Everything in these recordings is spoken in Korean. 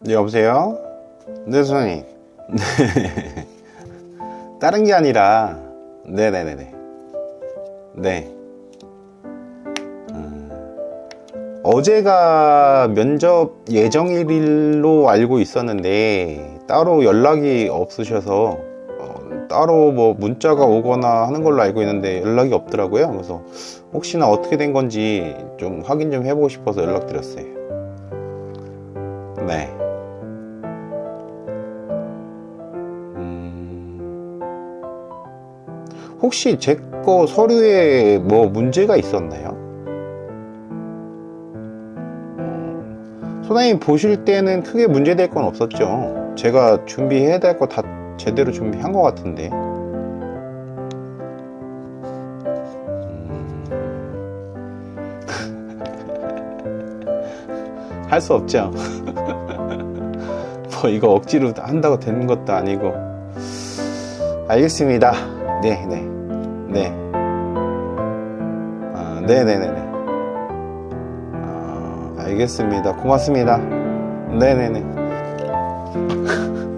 네, 여보세요? 네, 선생님. 네. 다른 게 아니라, 네네네네. 네. 음, 어제가 면접 예정일로 알고 있었는데, 따로 연락이 없으셔서, 어, 따로 뭐 문자가 오거나 하는 걸로 알고 있는데 연락이 없더라고요. 그래서 혹시나 어떻게 된 건지 좀 확인 좀 해보고 싶어서 연락드렸어요. 네. 혹시 제 거 서류에 뭐 문제가 있었나요? 음, 소장님 보실 때는 크게 문제될 건 없었죠. 제가 준비해야 될 거 다 제대로 준비한 것 같은데. 할 수 없죠. 뭐 이거 억지로 한다고 되는 것도 아니고. 알겠습니다. 네, 네. 네. 아, 네 네 네 네. 아, 알겠습니다. 고맙습니다. 네 네 네.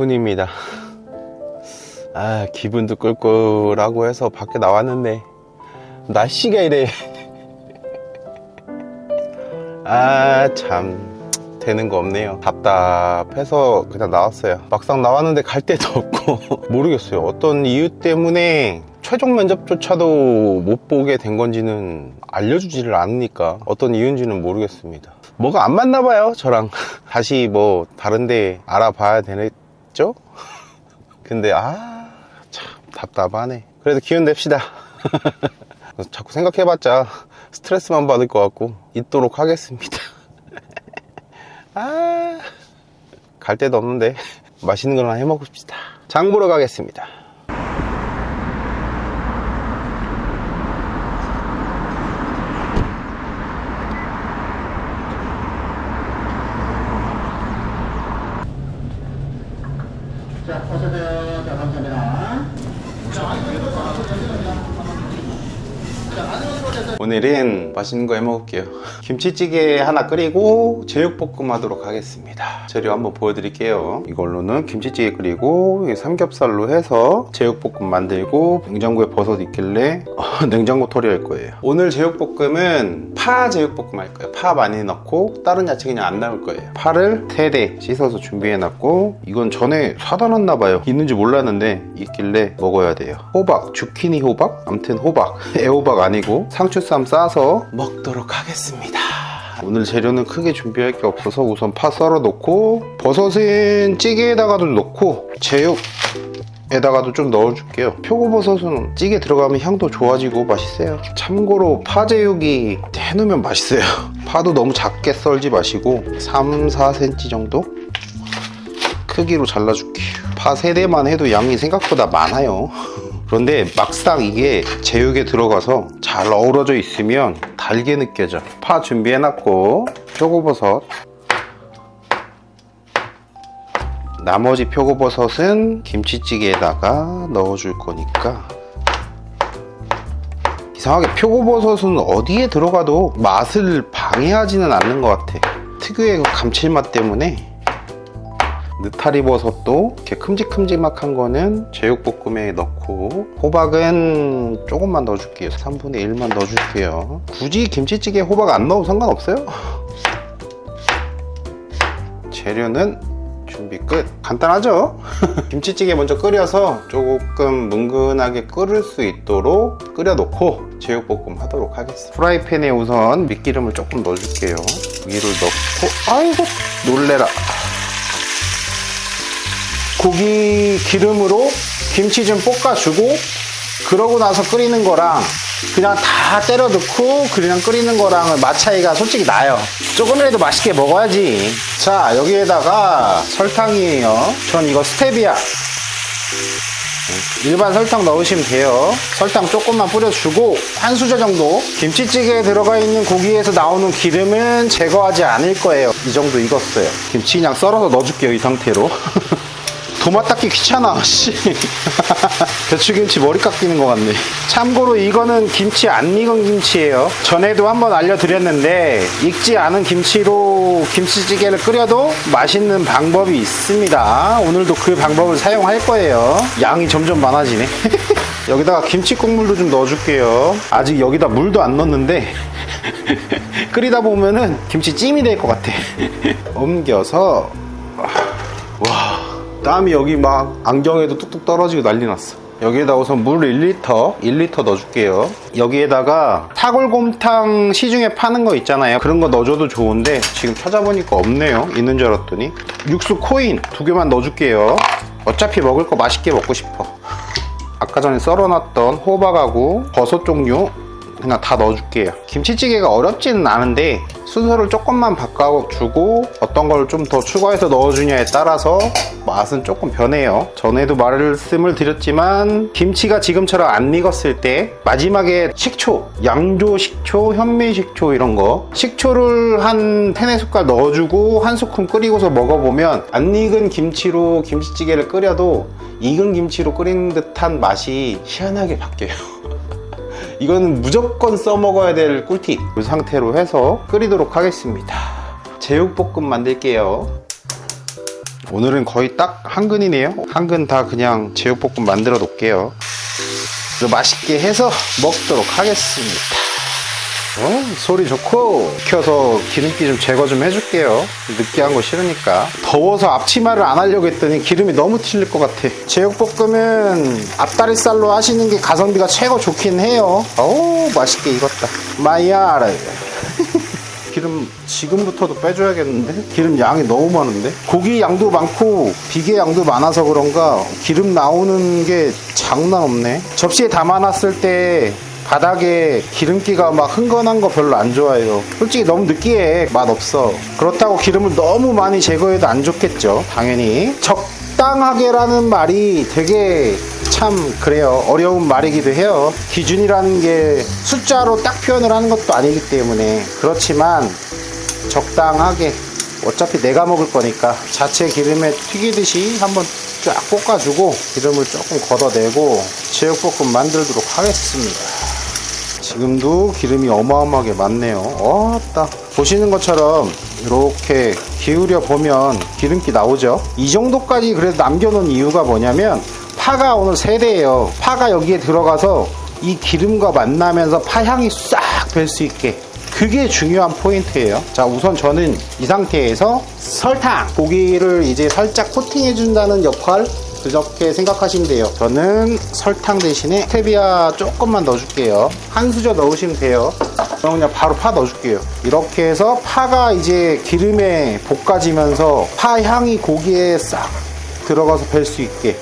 훈입니다. 아, 기분도 꿀꿀하고 해서 밖에 나왔는데, 날씨가 이래. 아, 참. 되는 거 없네요. 답답해서 그냥 나왔어요. 막상 나왔는데 갈 데도 없고, 모르겠어요. 어떤 이유 때문에 최종 면접조차도 못 보게 된 건지는 알려주지를 않으니까 어떤 이유인지는 모르겠습니다. 뭐가 안 맞나 봐요, 저랑. 다시 뭐 다른데 알아봐야 되 겠죠? 근데 아, 참 답답하네. 그래도 기운 냅시다. 자꾸 생각해봤자 스트레스만 받을 것 같고 있도록 하겠습니다. 아, 갈 데도 없는데 맛있는 거나 해 먹읍시다. 장 보러 가겠습니다. 자, 어서오세요. 자, 감사합니다. 오늘은 맛있는 거 해 먹을게요. 김치찌개 하나 끓이고 제육볶음 하도록 하겠습니다. 재료 한번 보여드릴게요. 이걸로는 김치찌개 끓이고 이 삼겹살로 해서 제육볶음 만들고 냉장고에 버섯 있길래 어, 냉장고 털이할 거예요. 오늘 제육볶음은 파 제육볶음 할 거예요. 파 많이 넣고 다른 야채 그냥 안 넣을 거예요. 파를 3대 씻어서 준비해놨고 이건 전에 사다 놨나 봐요. 있는지 몰랐는데 있길래 먹어야 돼요. 호박, 주키니 호박? 암튼 호박. 애호박 아니고 상추쌈 싸서 먹도록 하겠습니다. 오늘 재료는 크게 준비할 게 없어서 우선 파 썰어 놓고 버섯은 찌개에다가도 넣고 제육 에다가도 좀 넣어줄게요. 표고버섯은 찌개 들어가면 향도 좋아지고 맛있어요. 참고로 파제육이 해놓으면 맛있어요. 파도 너무 작게 썰지 마시고 3, 4cm 정도 크기로 잘라줄게요. 파 3대만 해도 양이 생각보다 많아요. 그런데 막상 이게 제육에 들어가서 잘 어우러져 있으면 달게 느껴져. 파 준비해놨고 표고버섯. 나머지 표고버섯은 김치찌개에다가 넣어줄 거니까. 이상하게 표고버섯은 어디에 들어가도 맛을 방해하지는 않는 것 같아. 특유의 그 감칠맛 때문에 느타리 버섯도 이렇게 큼직큼직한 거는 제육볶음에 넣고 호박은 조금만 넣어줄게요. 3분의 1만 넣어줄게요. 굳이 김치찌개에 호박 안 넣어도 상관없어요? 재료는 준비 끝. 간단하죠? 김치찌개 먼저 끓여서 조금 뭉근하게 끓을 수 있도록 끓여 놓고 제육볶음 하도록 하겠습니다. 프라이팬에 우선 밑기름을 조금 넣어줄게요. 고기를 넣고 아이고 놀래라 고기 기름으로 김치 좀 볶아주고 그러고 나서 끓이는 거랑 그냥 다 때려 넣고 그냥 끓이는 거랑은 맛 차이가 솔직히 나요. 조금이라도 맛있게 먹어야지. 자, 여기에다가 설탕이에요. 전 이거 스테비아. 일반 설탕 넣으시면 돼요. 설탕 조금만 뿌려주고 한 수저 정도 김치찌개에 들어가 있는 고기에서 나오는 기름은 제거하지 않을 거예요. 이 정도 익었어요. 김치 그냥 썰어서 넣어줄게요. 이 상태로. 도마 닦기 귀찮아, 씨. 배추김치 머리 깎이는 것 같네. 참고로 이거는 김치 안 익은 김치예요. 전에도 한번 알려드렸는데, 익지 않은 김치로 김치찌개를 끓여도 맛있는 방법이 있습니다. 오늘도 그 방법을 사용할 거예요. 양이 점점 많아지네. 여기다가 김치 국물도 좀 넣어줄게요. 아직 여기다 물도 안 넣었는데, 끓이다 보면은 김치찜이 될 것 같아. 옮겨서, 땀이 여기 막 안경에도 뚝뚝 떨어지고 난리 났어. 여기에다 우선 물 1리터, 1리터 넣어줄게요. 여기에다가 사골곰탕 시중에 파는 거 있잖아요. 그런 거 넣어줘도 좋은데 지금 찾아보니까 없네요. 있는 줄 알았더니. 육수 코인 두 개만 넣어줄게요. 어차피 먹을 거 맛있게 먹고 싶어. 아까 전에 썰어놨던 호박하고 버섯 종류 그냥 다 넣어줄게요. 김치찌개가 어렵지는 않은데 순서를 조금만 바꿔주고 어떤 걸 좀 더 추가해서 넣어주냐에 따라서 맛은 조금 변해요. 전에도 말씀을 드렸지만 김치가 지금처럼 안 익었을 때 마지막에 식초, 양조 식초, 현미 식초 이런 거 식초를 한 세네 숟갈 넣어주고 한 스푼 끓이고서 먹어보면 안 익은 김치로 김치찌개를 끓여도 익은 김치로 끓이는 듯한 맛이 희한하게 바뀌어요. 이거는 무조건 써먹어야 될 꿀팁. 이 상태로 해서 끓이도록 하겠습니다. 제육볶음 만들게요. 오늘은 거의 딱 한 근이네요. 한 근 다 그냥 제육볶음 만들어 놓을게요. 맛있게 해서 먹도록 하겠습니다 어, 소리 좋고 켜서 기름기 좀 제거 좀 해줄게요. 느끼한 거 싫으니까. 더워서 앞치마를 안 하려고 했더니 기름이 너무 튈릴 것 같아. 제육볶음은 앞다리살로 하시는 게 가성비가 최고 좋긴 해요. 어우 맛있게 익었다. 마이야르 기름 지금부터도 빼줘야겠는데? 기름 양이 너무 많은데? 고기 양도 많고 비계 양도 많아서 그런가 기름 나오는 게 장난 없네. 접시에 담아놨을 때 바닥에 기름기가 막 흥건한 거 별로 안 좋아해요. 솔직히 너무 느끼해. 맛 없어. 그렇다고 기름을 너무 많이 제거해도 안 좋겠죠. 당연히. 적당하게라는 말이 되게 참 그래요. 어려운 말이기도 해요. 기준이라는 게 숫자로 딱 표현을 하는 것도 아니기 때문에. 그렇지만 적당하게 어차피 내가 먹을 거니까 자체 기름에 튀기듯이 한번 쫙 볶아주고 기름을 조금 걷어내고 제육볶음 만들도록 하겠습니다. 지금도 기름이 어마어마하게 많네요. 어따 보시는 것처럼 이렇게 기울여 보면 기름기 나오죠. 이 정도까지 그래도 남겨놓은 이유가 뭐냐면 파가 오늘 세대예요. 파가 여기에 들어가서 이 기름과 만나면서 파향이 싹 될 수 있게 그게 중요한 포인트예요. 자, 우선 저는 이 상태에서 설탕, 고기를 이제 살짝 코팅해 준다는 역할 그렇게 생각하시면 돼요. 저는 설탕 대신에 스테비아 조금만 넣어줄게요. 한 수저 넣으시면 돼요. 그럼 그냥 바로 파 넣어줄게요. 이렇게 해서 파가 이제 기름에 볶아지면서 파 향이 고기에 싹 들어가서 뵐 수 있게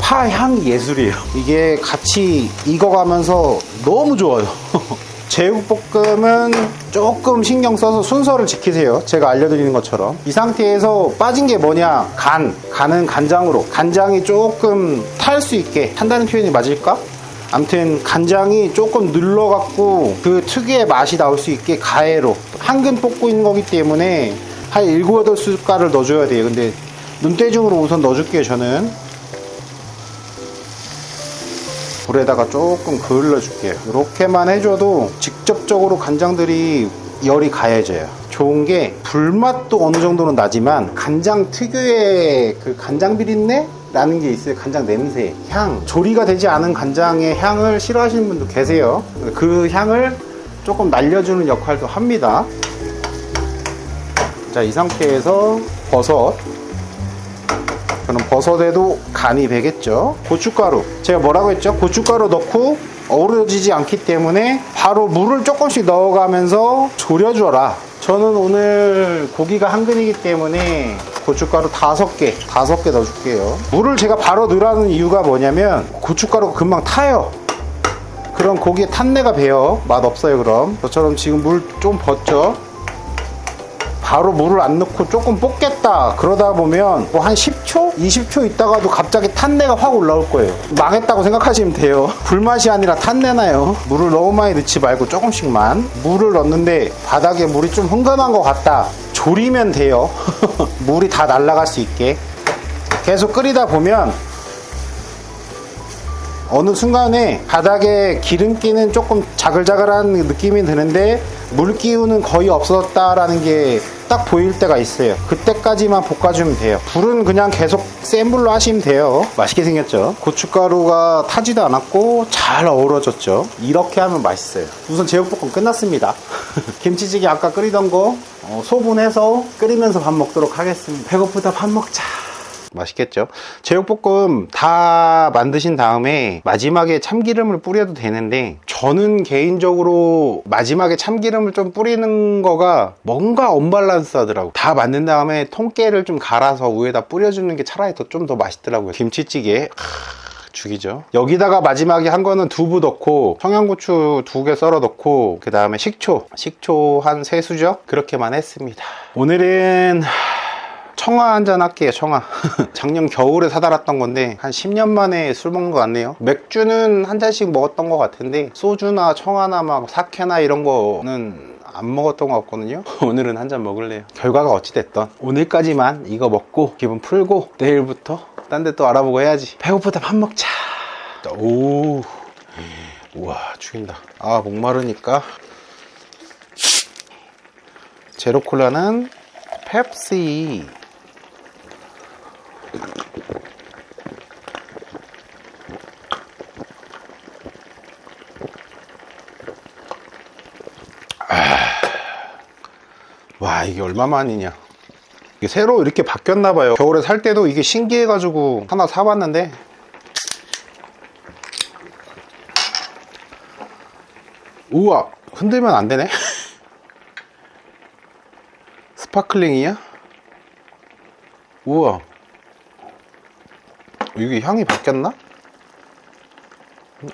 파 향이 예술이에요. 이게 같이 익어가면서 너무 좋아요. 제육볶음은 조금 신경 써서 순서를 지키세요. 제가 알려드리는 것처럼. 이 상태에서 빠진 게 뭐냐? 간. 간은 간장으로. 간장이 조금 탈 수 있게. 한다는 표현이 맞을까? 암튼 간장이 조금 눌러갖고 그 특유의 맛이 나올 수 있게 가해로 한근 볶고 있는 거기 때문에 한 7, 8숟갈을 넣어줘야 돼요. 근데 눈대중으로 우선 넣어줄게요, 저는. 불에다가 조금 그을러 줄게요. 이렇게만 해줘도 직접적으로 간장들이 열이 가해져요. 좋은 게 불맛도 어느 정도는 나지만 간장 특유의 그 간장 비린내? 라는 게 있어요. 간장 냄새, 향. 조리가 되지 않은 간장의 향을 싫어하시는 분도 계세요. 그 향을 조금 날려주는 역할도 합니다. 자, 이 상태에서 버섯. 그럼 버섯에도 간이 배겠죠. 고춧가루. 제가 뭐라고 했죠? 고춧가루 넣고 어우러지지 않기 때문에 바로 물을 조금씩 넣어가면서 졸여줘라. 저는 오늘 고기가 한 근이기 때문에 고춧가루 다섯 개, 다섯 개 넣어줄게요. 물을 제가 바로 넣으라는 이유가 뭐냐면 고춧가루가 금방 타요. 그럼 고기에 탄내가 배요. 맛 없어요, 그럼. 저처럼 지금 물 좀 벗죠. 바로 물을 안 넣고 조금 볶겠다. 그러다 보면 뭐 한 10초? 20초 있다가도 갑자기 탄내가 확 올라올 거예요. 망했다고 생각하시면 돼요. 불맛이 아니라 탄내나요. 물을 너무 많이 넣지 말고 조금씩만 물을 넣는데 바닥에 물이 좀 흥건한 것 같다. 졸이면 돼요. 물이 다 날아갈 수 있게. 계속 끓이다 보면 어느 순간에 바닥에 기름기는 조금 자글자글한 느낌이 드는데 물기운은 거의 없어졌다라는 게 딱 보일 때가 있어요. 그때까지만 볶아주면 돼요. 불은 그냥 계속 센 불로 하시면 돼요. 맛있게 생겼죠? 고춧가루가 타지도 않았고 잘 어우러졌죠? 이렇게 하면 맛있어요. 우선 제육볶음 끝났습니다. 김치찌개 아까 끓이던 거 어, 소분해서 끓이면서 밥 먹도록 하겠습니다. 배고프다 밥 먹자. 맛있겠죠? 제육볶음 다 만드신 다음에 마지막에 참기름을 뿌려도 되는데 저는 개인적으로 마지막에 참기름을 좀 뿌리는 거가 뭔가 언밸런스 하더라고. 다 만든 다음에 통깨를 좀 갈아서 위에다 뿌려주는 게 차라리 더 좀 더 맛있더라고요. 김치찌개 크, 죽이죠. 여기다가 마지막에 한 거는 두부 넣고 청양고추 두 개 썰어 넣고 그 다음에 식초. 식초 한 세 수저? 그렇게만 했습니다. 오늘은 청아 한 잔 할게요 청아. 작년 겨울에 사다 놨던 건데 한 10년 만에 술 먹는 것 같네요. 맥주는 한 잔씩 먹었던 것 같은데 소주나 청아나 막 사케나 이런 거는 안 먹었던 것 같거든요. 오늘은 한 잔 먹을래요? 결과가 어찌됐던? 오늘까지만 이거 먹고 기분 풀고 내일부터 딴 데 또 알아보고 해야지. 배고프다 밥 먹자. 오 우와 죽인다. 아 목마르니까. 제로콜라는 펩시 와 이게 얼마만이냐. 이게 새로 이렇게 바뀌었나 봐요. 겨울에 살 때도 이게 신기해 가지고 하나 사봤는데. 우와 흔들면 안 되네? 스파클링이야? 우와 이게 향이 바뀌었나?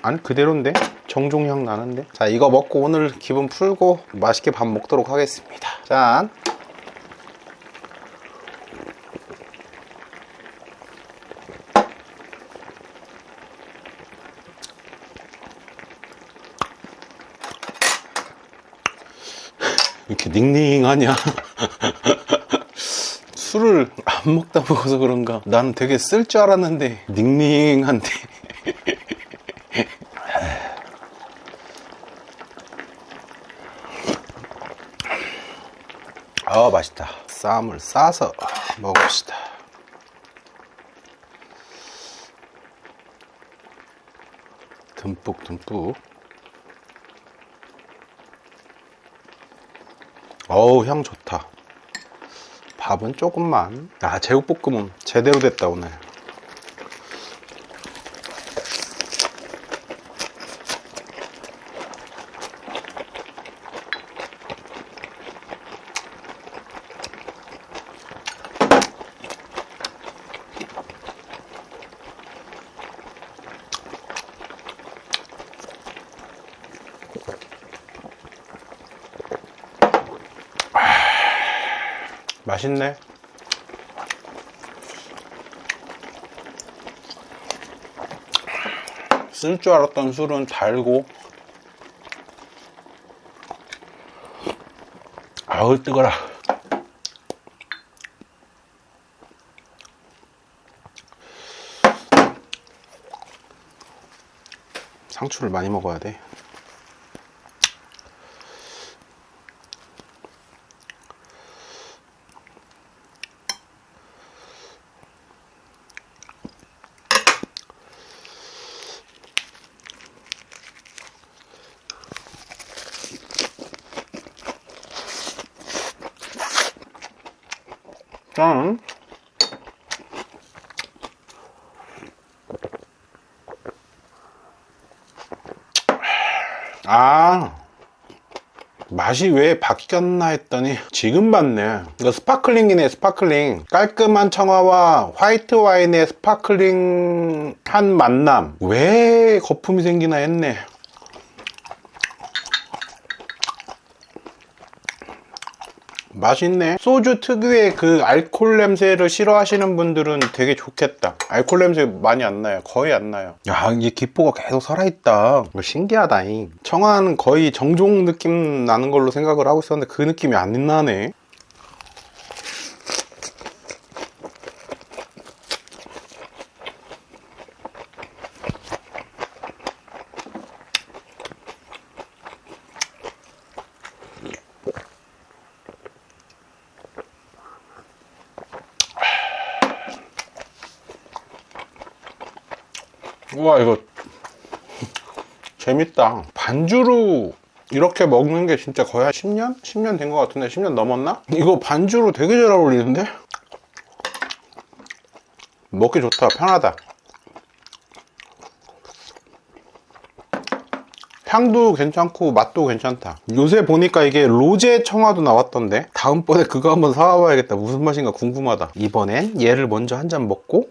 아니 그대로인데? 정종향 나는데? 자 이거 먹고 오늘 기분 풀고 맛있게 밥 먹도록 하겠습니다. 짠. 이렇게 닝닝하냐? 술을 안 먹다 먹어서 그런가. 나는 되게 쓸 줄 알았는데 닝닝한데. 아 맛있다. 쌈을 싸서 먹읍시다. 듬뿍 듬뿍. 어우 향 좋다 밥은 조금만. 아 제육볶음은 제대로 됐다 오늘 맛있네. 쓸 줄 알았던 술은 달고. 아우 뜨거라. 상추를 많이 먹어야 돼 짠. 아, 맛이 왜 바뀌었나 했더니 지금 봤네. 이거 스파클링이네, 스파클링. 깔끔한 청아와 화이트 와인의 스파클링 한 만남. 왜 거품이 생기나 했네. 맛있네. 소주 특유의 그 알코올 냄새를 싫어하시는 분들은 되게 좋겠다. 알코올 냄새 많이 안 나요. 거의 안 나요. 야, 이게 기포가 계속 살아있다. 이거 신기하다잉. 청아는 거의 정종 느낌 나는 걸로 생각을 하고 있었는데 그 느낌이 안 나네. 우와, 이거 재밌다. 반주로 이렇게 먹는 게 진짜 거의 한 10년? 10년 된 것 같은데 10년 넘었나? 이거 반주로 되게 잘 어울리는데? 먹기 좋다 편하다 향도 괜찮고 맛도 괜찮다 요새 보니까 이게 로제 청아도 나왔던데 다음번에 그거 한번 사와봐야겠다 무슨 맛인가 궁금하다 이번엔 얘를 먼저 한 잔 먹고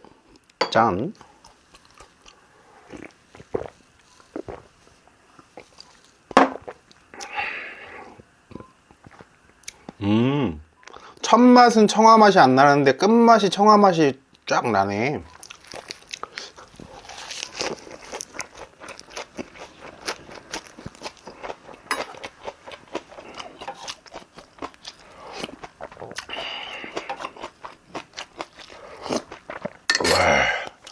짠 음. 첫 맛은 청아 맛이 안 나는데 끝맛이 청아 맛이 쫙 나네.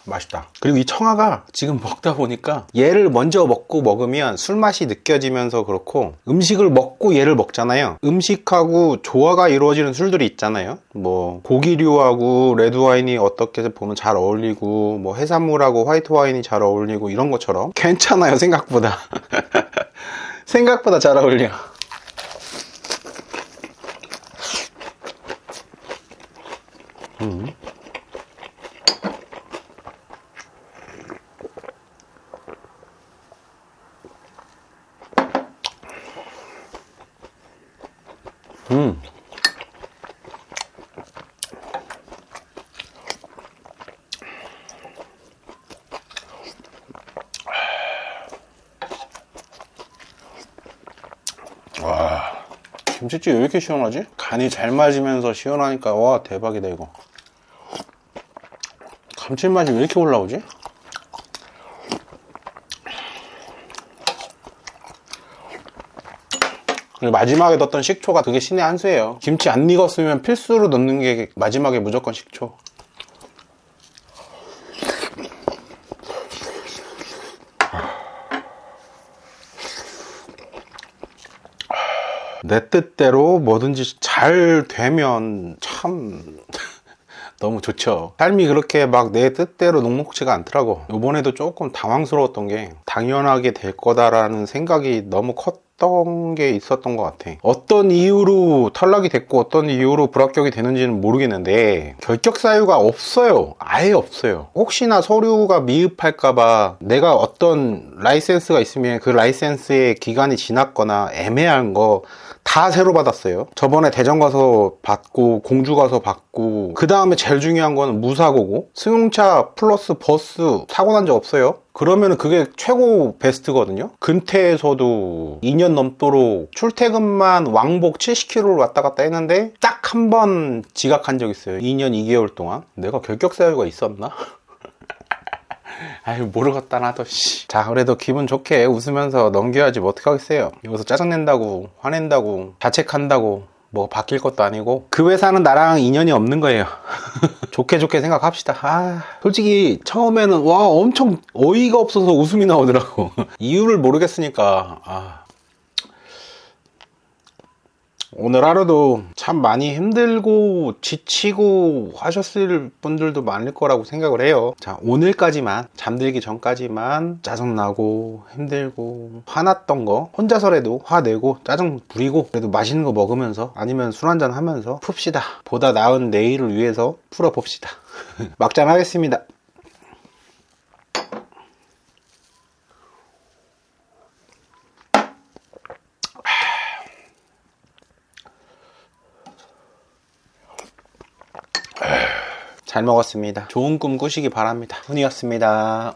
맛있다. 그리고 이 청아가 지금 먹다 보니까 얘를 먼저 먹고 먹으면 술 맛이 느껴지면서 그렇고 음식을 먹고 얘를 먹잖아요. 음식하고 조화가 이루어지는 술들이 있잖아요. 뭐 고기류하고 레드 와인이 어떻게 보면 잘 어울리고 뭐 해산물하고 화이트 와인이 잘 어울리고 이런 것처럼 괜찮아요 생각보다. 생각보다 잘 어울려. 김치찌개 왜 이렇게 시원하지? 간이 잘 맞으면서 시원하니까 와 대박이다 이거. 감칠맛이 왜 이렇게 올라오지? 마지막에 넣었던 식초가 그게 신의 한 수예요. 김치 안 익었으면 필수로 넣는 게 마지막에 무조건 식초. 내 뜻대로 뭐든지 잘 되면 참 너무 좋죠. 삶이 그렇게 막 내 뜻대로 녹록지가 않더라고. 이번에도 조금 당황스러웠던 게 당연하게 될 거다라는 생각이 너무 컸던 게 있었던 것 같아. 어떤 이유로 탈락이 됐고 어떤 이유로 불합격이 되는지는 모르겠는데 결격 사유가 없어요. 아예 없어요. 혹시나 서류가 미흡할까봐 내가 어떤 라이센스가 있으면 그 라이센스의 기간이 지났거나 애매한 거 다 새로 받았어요. 저번에 대전 가서 받고 공주 가서 받고 그 다음에 제일 중요한 거는 무사고고 승용차 플러스 버스 사고 난 적 없어요. 그러면 그게 최고 베스트거든요. 근태에서도 2년 넘도록 출퇴근만 왕복 70km를 왔다 갔다 했는데 딱 한 번 지각한 적 있어요. 2년 2개월 동안. 내가 결격 사유가 있었나? 아유 모르겠다 나도 씨. 자 그래도 기분 좋게 웃으면서 넘겨야지 뭐 어떡하겠어요. 여기서 짜증낸다고 화낸다고 자책한다고 뭐 바뀔 것도 아니고. 그 회사는 나랑 인연이 없는 거예요. 좋게 좋게 생각합시다. 아. 솔직히 처음에는 와 엄청 어이가 없어서 웃음이 나오더라고. 이유를 모르겠으니까 아 오늘 하루도 참 많이 힘들고 지치고 하셨을 분들도 많을 거라고 생각을 해요. 자, 오늘까지만, 잠들기 전까지만 짜증나고 힘들고 화났던 거 혼자서라도 화내고 짜증 부리고 그래도 맛있는 거 먹으면서 아니면 술 한잔 하면서 풉시다. 보다 나은 내일을 위해서 풀어봅시다. 막장 하겠습니다. 잘 먹었습니다. 좋은 꿈 꾸시기 바랍니다. 훈이었습니다.